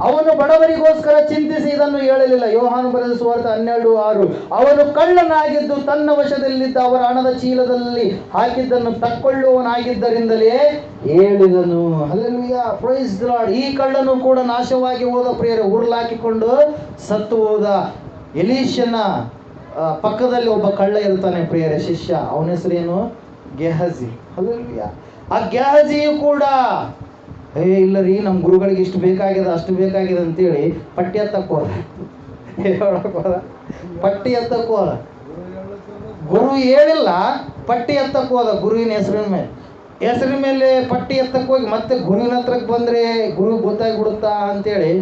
ಅವನು ಬಡವರಿಗೋಸ್ಕರ ಚಿಂತಿಸಿ ಇದನ್ನು ಹೇಳಲಿಲ್ಲ. ಯೋಹಾನು ಬರೆದ ಸುವಾರ್ಥ ಹನ್ನೆರಡು ಆರು. ಅವನು ಕಳ್ಳನಾಗಿದ್ದು ತನ್ನ ವಶದಲ್ಲಿದ್ದ ಅವರ ಹಣದ ಚೀಲದಲ್ಲಿ ಹಾಕಿದ್ದನ್ನು ತಕ್ಕೊಳ್ಳುವವನಾಗಿದ್ದರಿಂದಲೇ ಹೇಳಿದನು. ಲಾರ್ಡ್ ಈ ಕಳ್ಳನು ಕೂಡ ನಾಶವಾಗಿ ಹೋದ ಪ್ರಿಯರೇ, ಉರುಳಾಕಿಕೊಂಡು ಸತ್ತು ಹೋದ. ಎಲೀಶನ ಪಕ್ಕದಲ್ಲಿ ಒಬ್ಬ ಕಳ್ಳ ಇರ್ತಾನೆ ಪ್ರಿಯರ, ಶಿಷ್ಯ. ಅವನ ಹೆಸರೇನು? ಗೆಹಜಿ. ಅಲ್ಲೆಲುಯ್ಯ ಆ ಗೆಹಜಿಯು ಕೂಡ ಏ ಇಲ್ಲ ರೀ ನಮ್ಮ ಗುರುಗಳಿಗೆ ಇಷ್ಟು ಬೇಕಾಗಿದೆ ಅಷ್ಟು ಬೇಕಾಗಿದೆ ಅಂತೇಳಿ ಪಟ್ಟಿ ಎತ್ತಕ್ಕೆ ಹೋದ ಹೇಳಕ್ ಹೋದ? ಪಟ್ಟಿ ಎತ್ತಕ್ಕೆ ಹೋದ ಗುರು ಹೇಳಿಲ್ಲ ಪಟ್ಟಿ ಎತ್ತಕ್ಕೆ ಹೋದ ಗುರುವಿನ ಹೆಸರಿನ ಮೇಲೆ. ಹೆಸರಿನ ಮೇಲೆ ಪಟ್ಟಿ ಎತ್ತಕ್ಕೆ ಹೋಗಿ ಮತ್ತೆ ಗುರುವಿನ ಹತ್ರಕ್ಕೆ ಬಂದರೆ ಗುರು ಗೊತ್ತಾಗ್ಬಿಡುತ್ತಾ ಅಂತೇಳಿ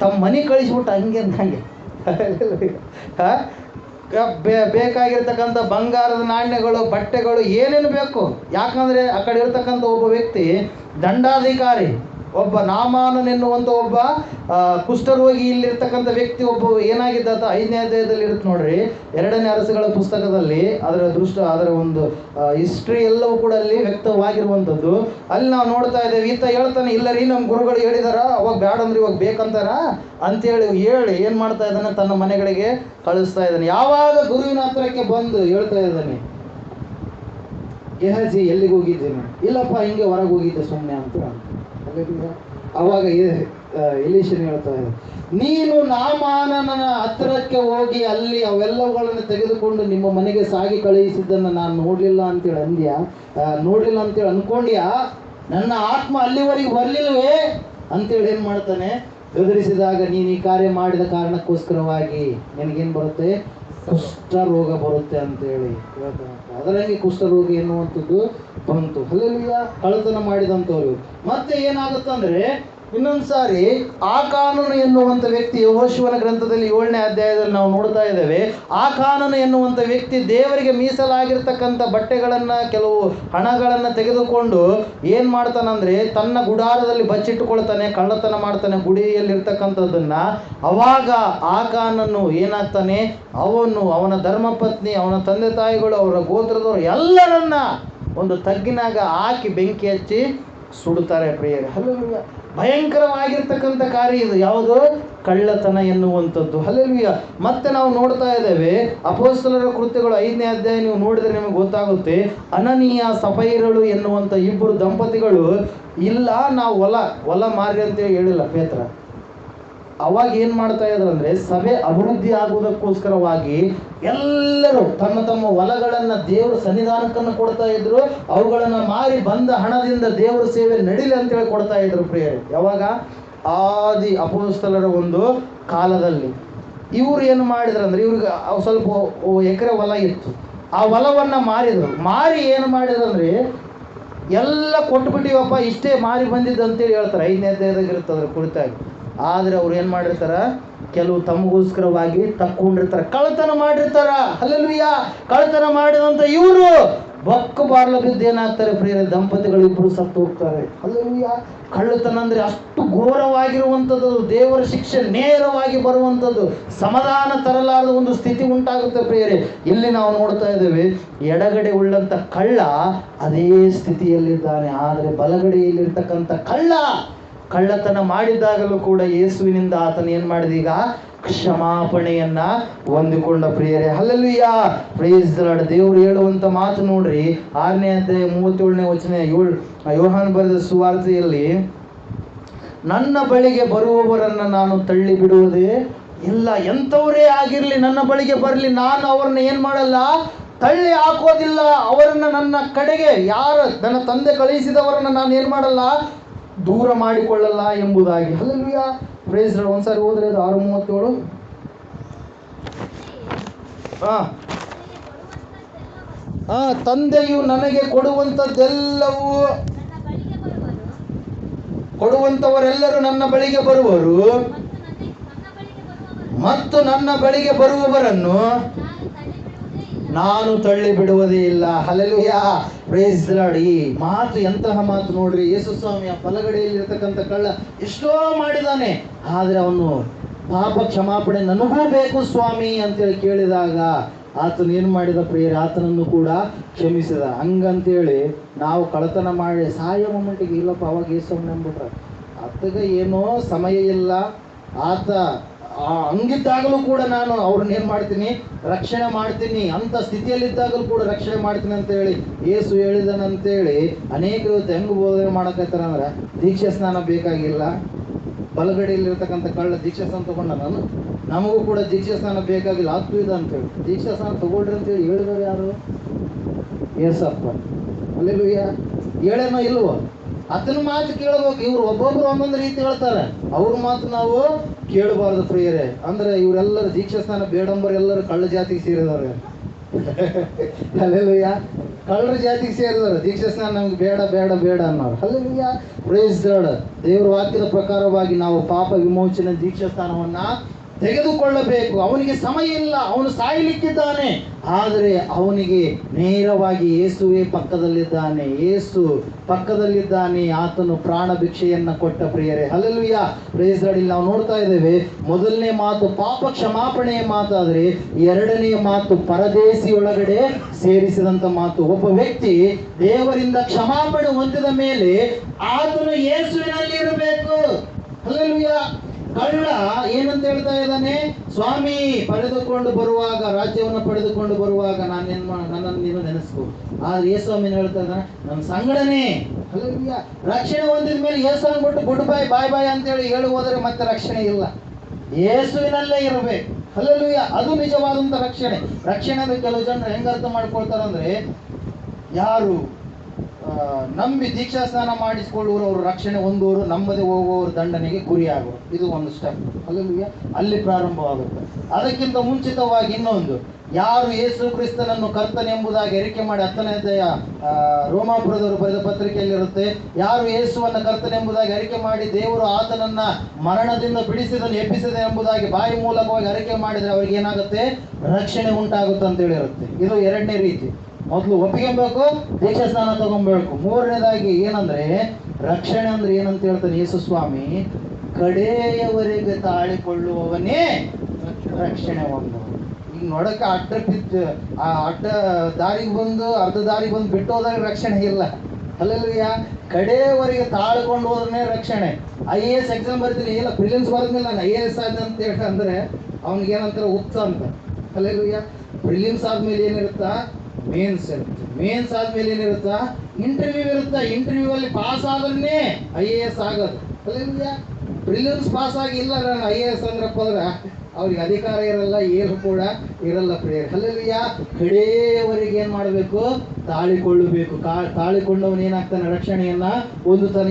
ತಮ್ಮ ಮನೆ ಕಳಿಸ್ಬಿಟ್ಟ ಹಂಗೆ ಅಂತ ಹಂಗೆ ಹಾ? ಬೇಕಾಗಿರ್ತಕ್ಕಂಥ ಬಂಗಾರದ ನಾಣ್ಯಗಳು ಬಟ್ಟೆಗಳು ಏನೇನು ಬೇಕು? ಯಾಕಂದರೆ ಆ ಕಡೆ ಇರ್ತಕ್ಕಂಥ ಒಬ್ಬ ವ್ಯಕ್ತಿ ದಂಡಾಧಿಕಾರಿ. ಒಬ್ಬ ನಾಮಾನನ್ ಎನ್ನುವಂಥ ಒಬ್ಬ ಕುಷ್ಠರೋಗಿ ಇಲ್ಲಿರ್ತಕ್ಕಂಥ ವ್ಯಕ್ತಿ ಒಬ್ಬ ಏನಾಗಿದ್ದ ಅಂತ ಐದನೇ ಅಧ್ಯಾಯದಲ್ಲಿ ಇರುತ್ತೆ ನೋಡ್ರಿ. ಎರಡನೇ ಅರಸುಗಳ ಪುಸ್ತಕದಲ್ಲಿ ಅದರ ದೃಷ್ಟ, ಅದರ ಒಂದು ಹಿಸ್ಟ್ರಿ ಎಲ್ಲವೂ ಕೂಡ ಅಲ್ಲಿ ವ್ಯಕ್ತವಾಗಿರುವಂಥದ್ದು. ಅಲ್ಲಿ ನಾವು ನೋಡ್ತಾ ಇದ್ದೇವೆ, ಈತ ಹೇಳ್ತಾನೆ, ಇಲ್ಲ ರೀ, ನಮ್ಮ ಗುರುಗಳು ಹೇಳಿದಾರ, ಅವಾಗ ಬ್ಯಾಡ ಅಂದ್ರೆ ಇವಾಗ ಬೇಕಂತಾರ? ಅಂತೇಳಿ ಹೇಳಿ ಏನು ಮಾಡ್ತಾ ಇದ್ದಾನೆ? ತನ್ನ ಮನೆಗಳಿಗೆ ಕಳಿಸ್ತಾ ಇದ್ದಾನೆ. ಯಾವಾಗ ಗುರುವಿನ ಹತ್ರಕ್ಕೆ ಬಂದು ಹೇಳ್ತಾ ಇದ್ದಾನೆ ಗೆಹಜಿ ಎಲ್ಲಿಗೆ ಹೋಗಿದ್ದೀನಿ? ಇಲ್ಲಪ್ಪ, ಹಿಂಗೆ ಹೊರಗೆ ಹೋಗಿದ್ದೆ ಸುಮ್ಮನೆ ಅಂತ. ಅವಾಗ ಇಲಿಶನ್ ಹೇಳ್ತಾ ಇದ್ದ ನೀನು ನಾಮಾನನ ಹತ್ತಿರಕ್ಕೆ ಹೋಗಿ ಅಲ್ಲಿ ಅವೆಲ್ಲವುಗಳನ್ನು ತೆಗೆದುಕೊಂಡು ನಿಮ್ಮ ಮನೆಗೆ ಸಾಗಿ ಕಳುಹಿಸಿದ್ದನ್ನು ನಾನು ನೋಡಲಿಲ್ಲ ಅಂತೇಳಿ ಅಂದ್ಯಾ? ನೋಡಿಲ್ಲ ನೋಡ್ಲಿಲ್ಲ ಅಂತೇಳಿ ಅನ್ಕೊಂಡ್ಯಾ? ನನ್ನ ಆತ್ಮ ಅಲ್ಲಿವರೆಗೆ ಬರಲಿಲ್ವೇ? ಅಂತೇಳಿ ಏನು ಮಾಡ್ತಾನೆ? ಎದುರಿಸಿದಾಗ ನೀನು ಈ ಕಾರ್ಯ ಮಾಡಿದ ಕಾರಣಕ್ಕೋಸ್ಕರವಾಗಿ ನಿನಗೇನು ಬರುತ್ತೆ? ಕುಷ್ಠರೋಗ ಬರುತ್ತೆ ಅಂತೇಳಿ ಹೇಳ್ತಾನೆ ಅದರಂಗೆ ಕುಷ್ಠರೋಗ ಎನ್ನುವಂಥದ್ದು ಬಂತು. ಅಲ್ಲೆಲ್ಲ ಕಳ್ಳತನ ಮಾಡಿದಂಥವ್ರು. ಮತ್ತೆ ಏನಾಗುತ್ತಂದ್ರೆ ಇನ್ನೊಂದು ಸಾರಿ ಆ ಕಾನೂನು ಎನ್ನುವಂಥ ವ್ಯಕ್ತಿ ಯಹೋಶಿವನ ಗ್ರಂಥದಲ್ಲಿ ಏಳನೇ ಅಧ್ಯಾಯದಲ್ಲಿ ನಾವು ನೋಡ್ತಾ ಇದ್ದೇವೆ, ಆ ಕಾನೂನು ಎನ್ನುವಂಥ ವ್ಯಕ್ತಿ ದೇವರಿಗೆ ಮೀಸಲಾಗಿರ್ತಕ್ಕಂಥ ಬಟ್ಟೆಗಳನ್ನು, ಕೆಲವು ಹಣಗಳನ್ನು ತೆಗೆದುಕೊಂಡು ಏನು ಮಾಡ್ತಾನಂದ್ರೆ ತನ್ನ ಗುಡಾರದಲ್ಲಿ ಬಚ್ಚಿಟ್ಟುಕೊಳ್ತಾನೆ, ಕಳ್ಳತನ ಮಾಡ್ತಾನೆ, ಗುಡಿಯಲ್ಲಿರ್ತಕ್ಕಂಥದ್ದನ್ನ, ಅವಾಗ ಆ ಕಾನೂನು ಏನಾಗ್ತಾನೆ, ಅವನು ಅವನ ಧರ್ಮಪತ್ನಿ, ಅವನ ತಂದೆ ತಾಯಿಗಳು, ಅವರ ಗೋತ್ರದವರು ಎಲ್ಲರನ್ನ ಒಂದು ತಗ್ಗಿನಾಗ ಹಾಕಿ ಬೆಂಕಿ ಹಚ್ಚಿ ಸುಡುತ್ತಾರೆ ಪ್ರಿಯರೇ. ಹಲ್ಲುಯ್ಯ ಭಯಂಕರವಾಗಿರ್ತಕ್ಕಂಥ ಕಾರ್ಯ ಇದು. ಯಾವುದು? ಕಳ್ಳತನ ಎನ್ನುವಂಥದ್ದು. ಹಲ್ಲುಯ್ಯ ಮತ್ತೆ ನಾವು ನೋಡ್ತಾ ಇದ್ದೇವೆ, ಅಪೋಸ್ತಲರ ಕೃತ್ಯಗಳು ಐದನೇ ಅಧ್ಯಾಯ ನೀವು ನೋಡಿದ್ರೆ ನಿಮಗೆ ಗೊತ್ತಾಗುತ್ತೆ, ಅನನೀಯ ಸಫೈರಳು ಎನ್ನುವಂಥ ಇಬ್ಬರು ದಂಪತಿಗಳು, ಇಲ್ಲ, ನಾವು ಹೊಲ ಹೊಲ ಮಾರಿ ಅಂತೇಳಿ ಹೇಳಿಲ್ಲ ಪೇತ್ರ. ಅವಾಗ ಏನು ಮಾಡ್ತಾ ಇದ್ರಂದ್ರೆ ಸಭೆ ಅಭಿವೃದ್ಧಿ ಆಗುವುದಕ್ಕೋಸ್ಕರವಾಗಿ ಎಲ್ಲರೂ ತಮ್ಮ ತಮ್ಮ ಹೊಲಗಳನ್ನ ದೇವರ ಸನ್ನಿಧಾನಕ್ಕನ್ನು ಕೊಡ್ತಾ ಇದ್ರು. ಅವುಗಳನ್ನ ಮಾರಿ ಬಂದ ಹಣದಿಂದ ದೇವರ ಸೇವೆ ನಡಿಲಿ ಅಂತೇಳಿ ಕೊಡ್ತಾ ಇದ್ರು ಪ್ರಿಯರೇ. ಯಾವಾಗ? ಆದಿ ಅಪೋಸ್ತಲರ ಒಂದು ಕಾಲದಲ್ಲಿ. ಇವ್ರು ಏನು ಮಾಡಿದ್ರು ಅಂದ್ರೆ ಇವ್ರಿಗೆ ಸ್ವಲ್ಪ ಎಕರೆ ಹೊಲ ಇತ್ತು. ಆ ಹೊಲವನ್ನ ಮಾರಿದ್ರು. ಮಾರಿ ಏನು ಮಾಡಿದ್ರು ಅಂದ್ರೆ ಎಲ್ಲ ಕೊಟ್ಬಿಟ್ಟಿವಪ್ಪ, ಇಷ್ಟೇ ಮಾರಿ ಬಂದಿದ್ದು ಅಂತೇಳಿ ಹೇಳ್ತಾರೆ. ಐದನೇ ಅಧ್ಯಾಯದಾಗ ಅದ್ರ ಕುರಿತಾಗಿ. ಆದರೆ ಅವ್ರು ಏನು ಮಾಡಿರ್ತಾರ? ಕೆಲವು ತಮಗೋಸ್ಕರವಾಗಿ ತಕ್ಕೊಂಡಿರ್ತಾರೆ. ಕಳ್ಳತನ ಮಾಡಿರ್ತಾರ. ಅಲ್ಲಲ್ವಿಯ ಕಳ್ಳತನ ಮಾಡಿದಂಥ ಇವರು! ಬೊಕ್ಕ ಬಾರ್ಲ ಬಿದ್ದು ಏನಾಗ್ತಾರೆ ಪ್ರಿಯರ? ದಂಪತಿಗಳು ಇಬ್ಬರು ಸತ್ತು ಹೋಗ್ತಾರೆ. ಅಲ್ಲಲ್ವಿಯ ಕಳ್ಳತನ ಅಂದ್ರೆ ಅಷ್ಟು ಘೋರವಾಗಿರುವಂಥದ್ದು ದೇವರ ಶಿಕ್ಷೆ ನೇರವಾಗಿ ಬರುವಂಥದ್ದು ಸಮಾಧಾನ ತರಲಾರದ ಒಂದು ಸ್ಥಿತಿ ಉಂಟಾಗುತ್ತೆ ಪ್ರಿಯರೇ. ಇಲ್ಲಿ ನಾವು ನೋಡ್ತಾ ಇದ್ದೇವೆ, ಎಡಗಡೆ ಉಳ್ಳಂತ ಕಳ್ಳ ಅದೇ ಸ್ಥಿತಿಯಲ್ಲಿದ್ದಾನೆ. ಆದರೆ ಬಲಗಡೆಯಲ್ಲಿರ್ತಕ್ಕಂಥ ಕಳ್ಳ ಕಳ್ಳತನ ಮಾಡಿದಾಗಲೂ ಕೂಡ ಯೇಸುವಿನಿಂದ ಆತನ ಏನ್ ಮಾಡಿದ ಈಗ? ಕ್ಷಮಾಪಣೆಯನ್ನ ಹೊಂದಿಕೊಂಡ ಪ್ರಿಯರೇ ಅಲ್ಲಲ್ಲಿಯ ಪ್ರೇಸ್ ದೇವರು ಹೇಳುವಂತ ಮಾತು ನೋಡ್ರಿ, ಆರನೇ ಅಧ್ಯಾಯ ಮೂವತ್ತೇಳನೇ ವಚನ ಯೋಳ್ ಯೋಹಾನ್ ಬರೆದ ಸುವಾರ್ತೆಯಲ್ಲಿ, ನನ್ನ ಬಳಿಗೆ ಬರುವವರನ್ನ ನಾನು ತಳ್ಳಿ ಬಿಡುವುದೇ ಇಲ್ಲ, ಎಂಥವರೇ ಆಗಿರಲಿ, ನನ್ನ ಬಳಿಗೆ ಬರಲಿ, ನಾನು ಅವ್ರನ್ನ ಏನು ಮಾಡಲ್ಲ? ತಳ್ಳಿ ಹಾಕೋದಿಲ್ಲ, ಅವರನ್ನ ನನ್ನ ಕಡೆಗೆ, ಯಾರ ನನ್ನ ತಂದೆ ಕಳುಹಿಸಿದವರನ್ನ ನಾನು ಏನು ಮಾಡಲ್ಲ? ದೂರ ಮಾಡಿಕೊಳ್ಳಲ್ಲ ಎಂಬುದಾಗಿ. ಅಲ್ಲಿಯ ಪ್ರೇಸ್ ಒಂದ್ಸಾರಿ ಹೋದ್ರೆ ಅದು ಆರು ಮೂವತ್ತೇಳು ಹಾ ಆ ತಂದೆಯು ನನಗೆ ಕೊಡುವಂಥದ್ದೆಲ್ಲವೂ ಕೊಡುವಂಥವರೆಲ್ಲರೂ ನನ್ನ ಬಳಿಗೆ ಬರುವರು. ಮತ್ತು ನನ್ನ ಬಳಿಗೆ ಬರುವವರನ್ನು ನಾನು ತಳ್ಳಿ ಬಿಡುವುದೇ ಇಲ್ಲ. ನಾನು ಪ್ರೈಸ್ ಈ ಮಾತು ಎಂತಹ ಮಾತು ನೋಡ್ರಿ? ಯೇಸು ಸ್ವಾಮಿಯ ಬಲಗಡೆಯಲ್ಲಿ ಇರತಕ್ಕಂಥ ಕಳ್ಳ ಎಷ್ಟೋ ಮಾಡಿದಾನೆ ಆದ್ರೆ ಅವನು ಪಾಪ ಕ್ಷಮಾಪಣೆ ನನಗೂ ಬೇಕು ಸ್ವಾಮಿ ಅಂತೇಳಿ ಕೇಳಿದಾಗ ಆತನು ಏನು ಮಾಡಿದ ಪ್ರೇಯರ್? ಆತನನ್ನು ಕೂಡ ಕ್ಷಮಿಸಿದ. ಹಂಗಂತೇಳಿ ನಾವು ಕಳತನ ಮಾಡಿ ಸಾಯೋ ಮೊಮೆಂಟಿಗೆ ಇಲ್ಲಪ್ಪ, ಅವಾಗ ಯೇಸು ನಂಬಿಟ್ರ ಅತ್ತಗ ಏನೋ ಸಮಯ ಇಲ್ಲ. ಆತ ಆ, ಹಂಗಿದ್ದಾಗಲೂ ಕೂಡ ನಾನು ಅವ್ರನ್ನ ಏನು ಮಾಡ್ತೀನಿ? ರಕ್ಷಣೆ ಮಾಡ್ತೀನಿ. ಅಂತ ಸ್ಥಿತಿಯಲ್ಲಿದ್ದಾಗಲೂ ಕೂಡ ರಕ್ಷಣೆ ಮಾಡ್ತೀನಿ ಅಂತ ಹೇಳಿ, ಏಸು ಹೇಳಿದನಂತೇಳಿ ಅನೇಕ ಇವತ್ತು ಹೆಂಗ್ ಬೋಧನೆ ಮಾಡಕತ್ತಾರ ಅಂದ್ರೆ, ದೀಕ್ಷೆ ಸ್ನಾನ ಬೇಕಾಗಿಲ್ಲ. ಬಲಗಡೆಯಲ್ಲಿರ್ತಕ್ಕಂಥ ಕಳ್ಳ ದೀಕ್ಷಾ ಸ್ನಾನ ತಗೊಂಡ ನಾನು, ನಮಗೂ ಕೂಡ ದೀಕ್ಷಾ ಸ್ನಾನ ಬೇಕಾಗಿಲ್ಲ. ಹತ್ತು ಇದೆ ಅಂತೇಳಿ ದೀಕ್ಷಾ ಸ್ನಾನ ತಗೊಳ್ರಿ ಅಂತೇಳಿ ಹೇಳಿದವರು ಯಾರು? ಏಸಪ್ಪ. ಅಲ್ಲೆಲ್ಲೂ ಹೇಳೇನೋ ಇಲ್ವೋ? ಅದನ್ನ ಮಾತು ಕೇಳಬೇಕು. ಇವ್ರು ಒಬ್ಬೊಬ್ರು ಒಂದೊಂದು ರೀತಿ ಹೇಳ್ತಾರೆ. ಅವ್ರ ಮಾತು ನಾವು ಕೇಳಬಾರ್ದು ಪ್ರಿಯರೇ. ಅಂದ್ರೆ ಇವರೆಲ್ಲರೂ ದೀಕ್ಷಾ ಸ್ನಾನ ಬೇಡಂಬರೆಲ್ಲರೂ ಕಳ್ಳ ಜಾತಿಗೆ ಸೇರಿದವ್ರೆ. ಅಲ್ಲೆಲ್ಲಯ್ಯ ಕಳ್ಳರ ಜಾತಿಗೆ ಸೇರಿದವರು. ದೀಕ್ಷಾ ಸ್ಥಾನ ನಮ್ಗೆ ಬೇಡ ಬೇಡ ಬೇಡ ಅನ್ನೋರು. ಅಲ್ಲೆಲ್ಲಯ್ಯ ಪ್ರೇಸ್ ದೇವರ ವಾಕ್ಯದ ಪ್ರಕಾರವಾಗಿ ನಾವು ಪಾಪ ವಿಮೋಚನೆ ದೀಕ್ಷಾ ಸ್ಥಾನವನ್ನ ತೆಗೆದುಕೊಳ್ಳಬೇಕು. ಅವನಿಗೆ ಸಮಯ ಇಲ್ಲ. ಅವನು ಸಾಯಲಿಕ್ಕಿದ್ದಾನೆ. ಆದರೆ ಅವನಿಗೆ ನೇರವಾಗಿ ಏಸುವೆ ಪಕ್ಕದಲ್ಲಿದ್ದಾನೆ. ಯೇಸು ಪಕ್ಕದಲ್ಲಿದ್ದಾನೆ. ಆತನು ಪ್ರಾಣ ಭಿಕ್ಷೆಯನ್ನ ಕೊಟ್ಟ ಪ್ರಿಯರೇ ಪ್ರೈಸ್ ಪ್ರೇಸ್ ಇಲ್ಲಿ ನಾವು ನೋಡ್ತಾ ಇದ್ದೇವೆ, ಮೊದಲನೇ ಮಾತು ಪಾಪ ಕ್ಷಮಾಪಣೆಯ ಮಾತಾದ್ರೆ ಎರಡನೇ ಮಾತು ಪರದೇಶಿ ಒಳಗಡೆ ಸೇರಿಸಿದಂತ ಮಾತು. ಒಬ್ಬ ವ್ಯಕ್ತಿ ದೇವರಿಂದ ಕ್ಷಮಾಪಣೆ ಹೊಂದಿದ ಮೇಲೆ ಆತನು ಯೇಸುವಿನಲ್ಲಿ ಇರಬೇಕು. ಅಲ್ಲೆಲ್ಲೂಯ್ಯ ಕಳ್ಳ ಏನಂತ ಹೇಳ್ತಾ ಇದ್ದಾನೆ? ಸ್ವಾಮಿ ಪಡೆದುಕೊಂಡು ಬರುವಾಗ ರಾಜ್ಯವನ್ನು ಪಡೆದುಕೊಂಡು ಬರುವಾಗ ನಾನು ನನ್ನನ್ನು ನೀನು ನೆನೆಸ್ಕೊ. ಆದ್ರೆ ಯೇಸು ಸ್ವಾಮಿ ಏನ್ ಹೇಳ್ತಾ ಇದ್ದಾನೆ? ನಮ್ಮ ಸಂಗಡನೆ. ರಕ್ಷಣೆ ಹೊಂದಿದ ಮೇಲೆ ಯೇಸು ಬಿಟ್ಟು ಗುಡ್ ಬಾಯ್ ಬಾಯ್ ಬಾಯ್ ಅಂತೇಳಿ ಹೇಳಿ ಹೋದರೆ ಮತ್ತೆ ರಕ್ಷಣೆ ಇಲ್ಲ. ಯೇಸುವಿನಲ್ಲೇ ಇರಬೇಕು. ಅಲ್ಲೆಲ್ಲೂಯ್ಯ ಅದು ನಿಜವಾದಂತ ರಕ್ಷಣೆ. ರಕ್ಷಣೆ ಕೆಲವು ಜನರು ಹೆಂಗ ಅರ್ಥ ಮಾಡ್ಕೊಳ್ತಾರಂದ್ರೆ ಯಾರು ನಂಬಿ ದೀಕ್ಷಾ ಸ್ನಾನ ಮಾಡಿಸಿಕೊಳ್ಳುವರು ಅವರು ರಕ್ಷಣೆ ಹೊಂದುವರು ನಂಬದೆ ಹೋಗುವವರು ದಂಡನೆಗೆ ಗುರಿಯಾಗುವರು. ಇದು ಒಂದು ಸ್ಟೆಪ್ ಅಲ್ಲಿಗೆ ಅಲ್ಲಿ ಪ್ರಾರಂಭವಾಗುತ್ತೆ. ಅದಕ್ಕಿಂತ ಮುಂಚಿತವಾಗಿ ಇನ್ನೊಂದು. ಯಾರು ಯೇಸು ಕ್ರಿಸ್ತನನ್ನು ಕರ್ತನೆಂಬುದಾಗಿ ಎರಿಕೆ ಮಾಡಿ ಹತ್ತನೇ ಅಧ್ಯಾಯ ಆ, ರೋಮಾಪುರದವರು ಬರೆದ ಪತ್ರಿಕೆಯಲ್ಲಿರುತ್ತೆ. ಯಾರು ಏಸುವನ್ನು ಕರ್ತನೆ ಎಂಬುದಾಗಿ ಅರಿಕೆ ಮಾಡಿ ದೇವರು ಆತನನ್ನ ಮರಣದಿಂದ ಬಿಡಿಸಿದನು ಎಬ್ಬಿಸಿದ ಎಂಬುದಾಗಿ ಬಾಯಿ ಮೂಲಕವಾಗಿ ಅರಿಕೆ ಮಾಡಿದರೆ ಅವರಿಗೆ ಏನಾಗುತ್ತೆ? ರಕ್ಷಣೆ ಉಂಟಾಗುತ್ತೆ ಅಂತ ಹೇಳಿರುತ್ತೆ. ಇದು ಎರಡನೇ ರೀತಿ. ಮೊದಲು ಒಪ್ಪಿಗೆಬೇಕು ದೀಕ್ಷಾ ಸ್ನಾನ ತಗೊಂಬೇಕು. ಮೂರನೇದಾಗಿ ಏನಂದ್ರೆ, ರಕ್ಷಣೆ ಅಂದ್ರೆ ಏನಂತ ಹೇಳ್ತಾನೆ ಯೇಸು ಸ್ವಾಮಿ? ಕಡೆಯವರೆಗೆ ತಾಳಿಕೊಳ್ಳುವವನೇ ರಕ್ಷಣೆ ಒಂದು. ಈಗ ನೋಡಕ್ಕೆ ಅಡ್ಡ ಬಿದ್ದು, ಆ ಅಡ್ಡ ದಾರಿಗೆ ಬಂದು, ಅರ್ಧ ದಾರಿಗೆ ಬಂದು ಬಿಟ್ಟು ಹೋದಾಗ ರಕ್ಷಣೆ ಇಲ್ಲ. ಅಲ್ಲೆಲ್ಲೂಯ್ಯ? ಕಡೆಯವರೆಗೆ ತಾಳ್ಕೊಂಡು ಹೋದ್ರೆ ರಕ್ಷಣೆ. ಐ ಎ ಎಸ್ ಎಕ್ಸಾಮ್ ಬರ್ತೀನಿ. ಇಲ್ಲ ಪ್ರಿಲಿಮ್ಸ್ ಬರೆದ್ಮೇಲೆ ನಾನು ಐ ಎ ಎಸ್ ಆದ ಅಂತ ಹೇಳ್ಕಂದ್ರೆ ಅವ್ನಿಗೆ ಏನಂತಾರೆ ಉತ್ಸ ಅಂತ. ಅಲ್ಲೆಲ್ಲೂಯ್ಯ? ಪ್ರಿಲಿಮ್ಸ್ ಆದ್ಮೇಲೆ ಏನಿರುತ್ತಾ? ಮೇನ್ಸ್ ಮೇನ್ಸ್ ಆದ್ಮೇಲೆ ಏನಿರುತ್ತಾ? ಇಂಟರ್ವ್ಯೂ ಇರುತ್ತಾ. ಇಂಟರ್ವ್ಯೂ ಅಲ್ಲಿ ಪಾಸ್ ಆದ್ರೆ ಐ ಎ ಎಸ್ ಆಗೋದು. ಪ್ರಿಲಿಮ್ಸ್ ಪಾಸ್ ಆಗಿ ಇಲ್ಲ ನಾನು ಐ ಎ ಎಸ್ ಅಂದ್ರಪ್ಪ ಅಂದ್ರೆ ಅವ್ರಿಗೆ ಅಧಿಕಾರ ಇರಲ್ಲ ಏನು ಕೂಡ ಇರಲ್ಲ ಪ್ರೇಯರ್. ಅಲ್ಲೆಲ್ಲೂಯ್ಯ ಕಡೆಯವರೆಗೆ ಏನು ಮಾಡಬೇಕು? ತಾಳಿಕೊಳ್ಳಬೇಕು. ಕಾ ತಾಳಿಕೊಂಡವನು ಏನಾಗ್ತಾನೆ ರಕ್ಷಣೆಯನ್ನ ಹೊಂದುತ್ತಾನೆ